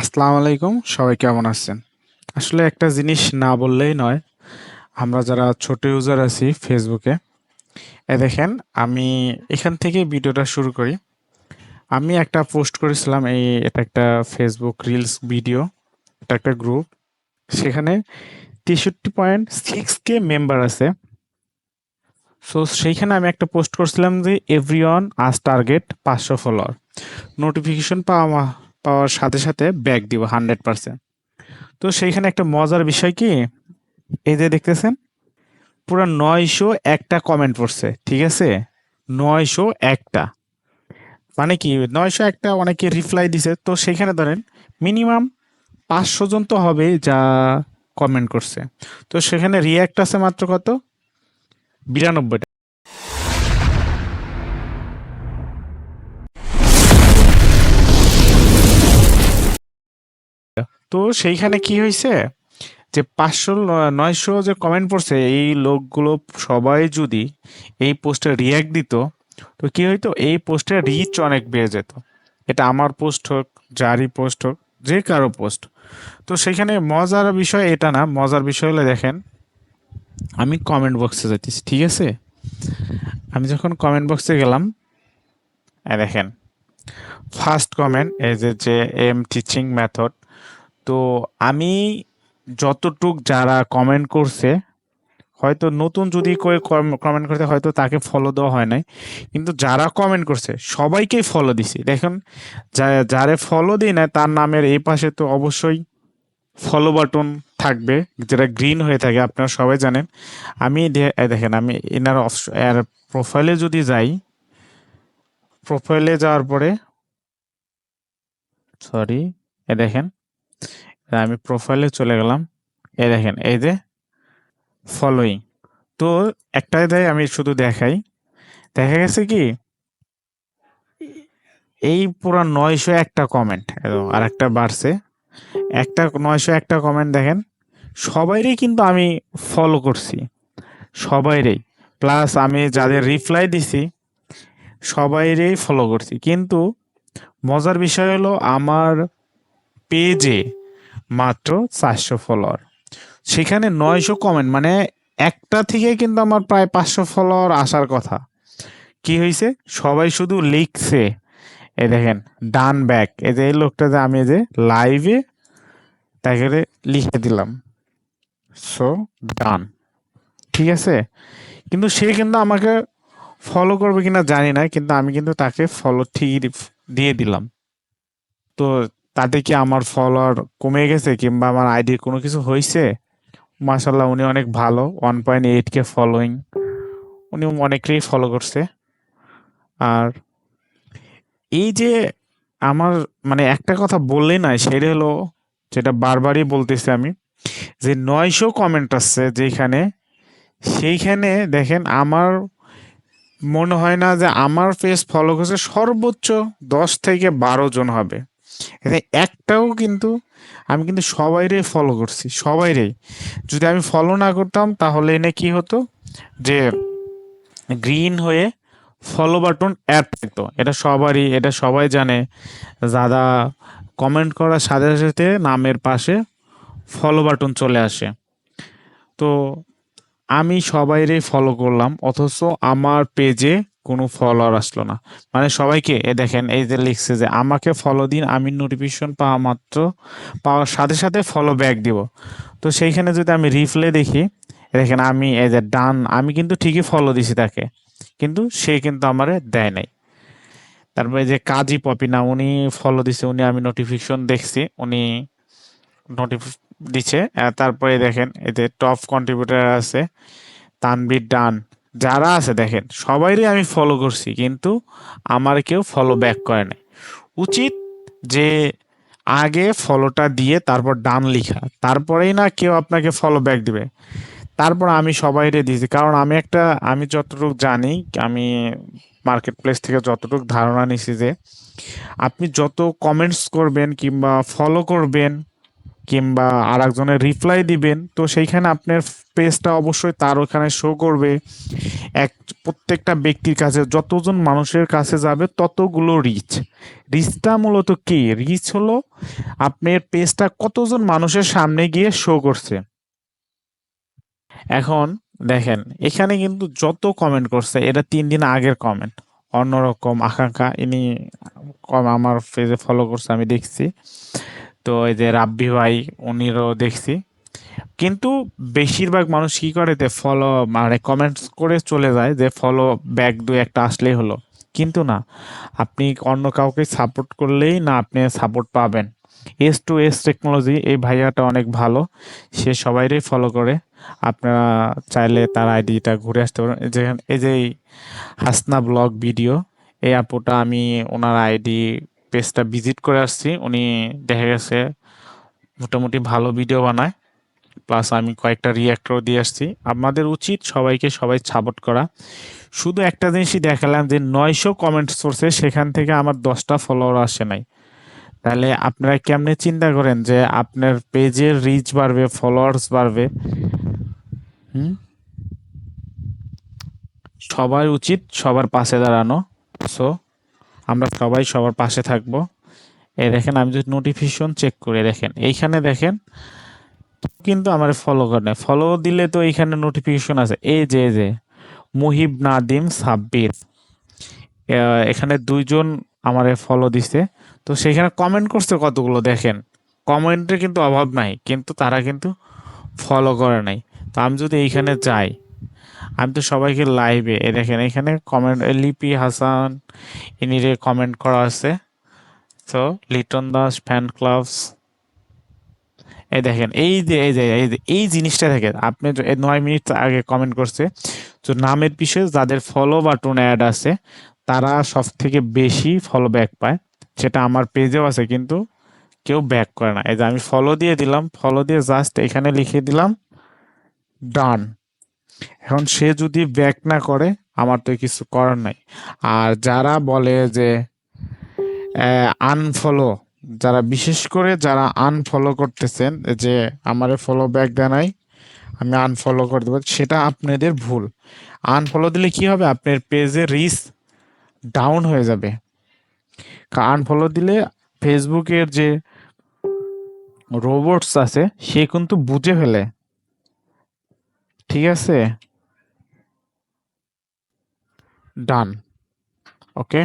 আসসালামু আলাইকুম, সবাই কেমন আছেন? আসলে একটা জিনিস না বললেই নয়, আমরা যারা ছোট ইউজার আছি ফেসবুকে এ দেখেন, আমি এখান থেকে ভিডিওটা শুরু করি। আমি একটা পোস্ট করেছিলাম, এই এটা একটা ফেসবুক রিলস ভিডিও এটা একটা গ্রুপ সেখানে তেষট্টি পয়েন্ট সিক্স কে মেম্বার আছে। সো সেইখানে আমি একটা পোস্ট করছিলাম যে এভরি ওয়ান আজ টার্গেট পাঁচশো ফলোয়ার নোটিফিকেশন পাওয়া পাওয়ার সাথে সাথে ব্যাক দিব হান্ড্রেড পার্সেন্ট তো সেইখানে একটা মজার বিষয় কি? এই যে দেখতেছেন, পুরো নয়শো একটা কমেন্ট পড়ছে, ঠিক আছে? নয়শো একটা। মানে কি, নয়শো একটা অনেকে রিপ্লাই দিছে, তো সেইখানে ধরেন মিনিমাম পাঁচশো জন তো হবে যা কমেন্ট করছে। তো সেখানে রিয়াক্ট আছে মাত্র কত? বিরানব্বইটা। তো সেইখানে কি হয়েছে যে পাঁচশো নয়শো যে কমেন্ট পড়ছে, এই লোকগুলো সবাই যদি এই পোস্টে রিয়াক্ট দিত, তো কি হইতো? এই পোস্টে রিচ অনেক বেড়ে যেত। এটা আমার পোস্ট হোক, যারই পোস্ট হোক, যে কারও পোস্ট তো সেখানে মজার বিষয় এটা না, মজার বিষয় হলে দেখেন, আমি কমেন্ট বক্সে যাইতেছি, ঠিক আছে? আমি যখন কমেন্ট বক্সে গেলাম দেখেন ফার্স্ট কমেন্ট এই যে যে এম টিচিং মেথড তো আমি যতটুক যারা কমেন্ট করছে, হয়তো নতুন যদি কেউ কমেন্ট করতে হয়তো তাকে ফলো দেওয়া হয় নাই। কিন্তু যারা কমেন্ট করছে, সবাইকেই ফলো দিছি। দেখুন যারে ফলো দিই না তার নামের এই পাশে তো অবশ্যই ফলো বাটন থাকবে, যেটা গ্রিন হয়ে থাকে, আপনারা সবাই জানেন। আমি দেখেন, আমি এনার এর প্রোফাইলে যদি যাই প্রোফাইলে যাওয়ার পরে সরি এ দেখেন আমি প্রোফাইলে চলে গেলাম। এই দেখেন, এই যে ফলোয়িং তো একটাই দেয় আমি শুধু দেখাই। দেখা গেছে কি, এই পুরো নয়শো একটা কমেন্ট আর একটা বাড়ছে। একটা নয়শো একটা কমেন্ট দেখেন, সবাইরই কিন্তু আমি ফলো করছি। সবাইরেই। প্লাস আমি যাদের রিপ্লাই দিছি, সবাইরেই ফলো করছি। কিন্তু মজার বিষয় হলো, আমার পেজে মাত্র চারশো ফলোয়ার সেখানে নয়শো কমেন্ট মানে একটা থেকে কিন্তু আমার প্রায় পাঁচশো ফলোয়ার আসার কথা। কি হয়েছে সবাই শুধু লিখছে। এ দেখেন, ডান ব্যাক এই যে এই লোকটা যে আমি যে লাইভে তাকে লিখে দিলাম। সো ডান ঠিক আছে? কিন্তু সে কিন্তু আমাকে ফলো করবে কিনা জানি না, কিন্তু আমি কিন্তু তাকে ফলো ঠিকই দি- দিয়ে দিলাম। তো তাতে কি আমার ফলোয়ার কমে গেছে কিংবা আমার আইডির কোনো কিছু হয়েছে মাসাল্লাহ উনি অনেক ভালো one point eight K following উনি অনেকেই ফলো করছে। আর এই যে আমার মানে একটা কথা বললে না সেটা হলো, যেটা বারবারই বলতেছি আমি, যে নয়শো কমেন্ট আসছে যেখানে, সেইখানে দেখেন আমার মনে হয় না যে আমার পেজ ফলো করছে সর্বোচ্চ দশ থেকে বারো জন হবে। একটাও কিন্তু আমি কিন্তু সবাইরে ফলো করছি, সবাইরেই। যদি আমি ফলো না করতাম, তাহলে এনে কি হতো? যে গ্রিন হয়ে ফলো বাটন অ্যাড থাকতো। এটা সবারই, এটা সবাই জানে। দাদা কমেন্ট করার সাথে সাথে নামের পাশে ফলো বাটন চলে আসে। তো আমি সবাইরে ফলো করলাম, অথচ আমার পেজে কোনো ফলোয়ার আসলো না। মানে সবাইকে, এ দেখেন, এই যে লিখছে যে, আমাকে ফলো দিন, আমি নোটিফিকেশন পাওয়া মাত্র, পাওয়ার সাথে সাথে ফলো ব্যাক দিব। তো সেইখানে যদি আমি রিপ্লে দেখি দেখেন, আমি এই যে ডান, আমি কিন্তু ঠিকই ফলো দিছি তাকে, কিন্তু সে কিন্তু আমারে দেয় নাই। তারপরে যে কাজী পপিনা উনি ফলো দিছে, উনি আমি নোটিফিকেশন দেখছি, উনি নোটিফ আর তারপরে দেখেন এতে টপ কন্ট্রিবিউটার আছে তানবির ডান। যারা আছে, দেখেন, সবাইরই আমি ফলো করছি, কিন্তু আমার কেউ ফলো ব্যাক করে নাই। উচিত যে আগে ফলোটা দিয়ে তারপর ডান লিখা, তারপরেই না কেউ আপনাকে ফলো ব্যাক দিবে। তারপর আমি সবাইরে দিয়েছি, কারণ আমি একটা, আমি যতটুকু জানি, আমি মার্কেট প্লেস থেকে যতটুকু ধারণা নিছি যে আপনি যত কমেন্টস করবেন কিংবা ফলো করবেন কিংবা আর একজনের রিপ্লাই দিবেন, তো সেইখানে আপনার পেজটা অবশ্যই তার ওখানে শো করবে। এক, প্রত্যেকটা ব্যক্তির কাছে, যতজন মানুষের কাছে যাবে, ততগুলো রিচ রিচটা মূলত কি? রিচ হলো আপনার পেজটা কতজন মানুষের সামনে গিয়ে শো করছে। এখন দেখেন, এখানে কিন্তু যত কমেন্ট করছে, এটা তিন দিন আগের কমেন্ট অন্যরকম আকাঙ্ক্ষা, ইনি কম আমার পেজে ফলো করছে, আমি দেখছি। তো এই যে রাব্বি ভাই, উনিরও দেখছি। কিন্তু বেশিরভাগ মানুষ কি করে যে ফলো মানে কমেন্টস করে চলে যায় যে ফলো ব্যাক দু একটা আসলেই হলো। কিন্তু না, আপনি অন্য কাউকে সাপোর্ট করলেই না আপনি সাপোর্ট পাবেন। এস টু এস টেকনোলজি এই ভাইয়াটা অনেক ভালো। সে সবাইরই ফলো করে। আপনারা চাইলে তার আইডিটা ঘুরে আসতে পারেন। এই যে এই যে হাসনা ব্লগ ভিডিও এই আপুটা আমি ওনার আইডি পেজটা ভিজিট করে আসছি। উনি দেখা গেছে মোটামুটি ভালো ভিডিও বানায়, প্লাস আমি কয়েকটা রিয়াক্টরও দিয়ে আসছি। আমাদের উচিত সবাইকে সবাই সাপোর্ট করা। শুধু একটা জিনিসই দেখালাম যে নয়শো কমেন্ট সোর্সে সেখান থেকে আমার দশটা ফলোয়ার আসে নাই। তাহলে আপনারা কেমনে চিন্তা করেন যে আপনার পেজের রিচ বাড়বে ফলোয়ার্স বাড়বে? হুম? সবার উচিত সবার পাশে দাঁড়ানো। সো আমরা সবাই সবার পাশে থাকব। এ দেখেন, আমি যদি নোটিফিকেশন চেক করে, দেখেন, এইখানে দেখেন, কিন্তু আমার ফলো করে ফলো দিলে তো এইখানে নোটিফিকেশন আছে। এই যে যে, মুহিব নাদিম সাব্বির। এখানে দুইজন আমারে ফলো দিছে। তো সেখানে কমেন্ট করছে কতগুলো, দেখেন। কমেন্টের কিন্তু অভাব নাই, কিন্তু তারা কিন্তু ফলো করে নাই। তো আমি যদি এইখানে যাই আমি তো সবাইকে লাইভে এ দেখেন, এখানে কমেন্ট লিপি হাসান ইনিরে কমেন্ট করা আছে। তো লিটন দাস ফ্যান ক্লাবস এই দেখেন, এই যে এই যে, এই এই জিনিসটা দেখেন, আপনি নয় মিনিট আগে কমেন্ট করছে। তো নামের পিছনে যাদের ফলো বাটন অ্যাড আছে, তারা সব থেকে বেশি ফলো ব্যাক পায়। সেটা আমার পেজেও আছে, কিন্তু কেউ ব্যাক করে না। এই যে আমি ফলো দিয়ে দিলাম ফলো দিয়ে জাস্ট এখানে লিখে দিলাম ডান এখন সে যদি ব্যাক না করে, আমার তো কিছু করার নাই। আর যারা বলে যে আনফলো যারা বিশেষ করে যারা আনফলো করতেছেন, যে আমারে ফলো ব্যাক দেয় নাই, আমি আনফলো করে দেবো, সেটা আপনাদের ভুল। আনফলো দিলে কি হবে? আপনার পেজে রিস ডাউন হয়ে যাবে। আনফলো দিলে ফেসবুকের যে রোবটস আছে, সে কিন্তু বুঝে ফেলে। ঠিক আছে? ডান ওকে